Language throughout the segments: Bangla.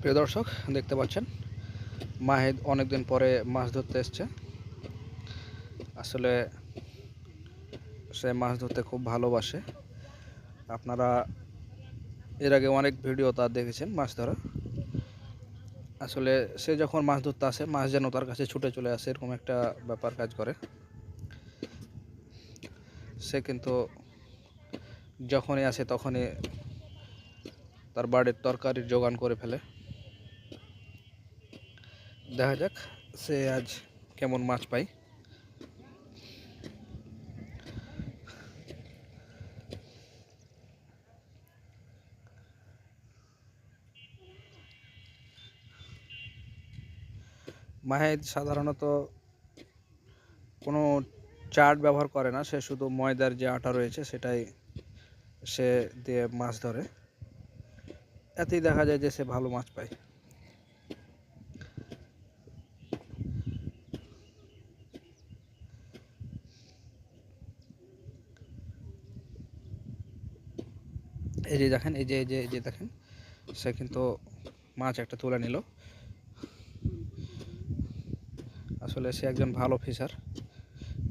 প্রিয় দর্শক, দেখতে পাচ্ছেন, মাহিদ অনেকদিন পরে মাছ ধরতে এসছে। আসলে সে মাছ ধরতে খুব ভালোবাসে। আপনারা এর আগে অনেক ভিডিও তার দেখেছেন মাছ ধরা। আসলে সে যখন মাছ ধরতে আসে, মাছ যেন তার কাছে ছুটে চলে আসে, এরকম একটা ব্যাপার কাজ করে। সে কিন্তু যখনই আসে তখনই তার বাড়ির তরকারির যোগান করে ফেলে। দেখা যাক সে আজ কেমন মাছ পাই মাহিদ সাধারণত কোনো চাট ব্যবহার করে না, সে শুধু ময়দার যে আটা রয়েছে সেটাই সে দিয়ে মাছ ধরে। এতেই দেখা যায় যে সে ভালো মাছ পায়। এই যে দেখেন, এই যে এই যে এই যে দেখেন, সে কিন্তু মাছ একটা তুলে নিল। আসলে সে একজন ভালো ফিশার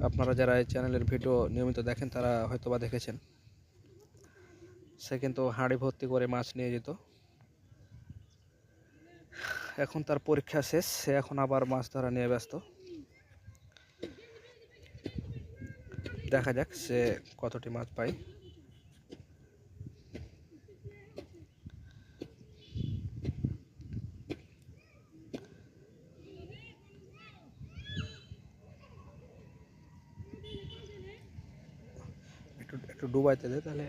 আপনারা যারা এই চ্যানেলের ভিডিও নিয়মিত দেখেন, তারা হয়তো বা দেখেছেন। সে কিন্তু হাঁড়ি ভর্তি করে মাছ নিয়ে যেত। এখন তার পরীক্ষা শেষ, সে এখন আবার মাছ ধরা নিয়ে ব্যস্ত। দেখা যাক সে কতটি মাছ পায়। একটু ডুবাইতে দেয় তাহলে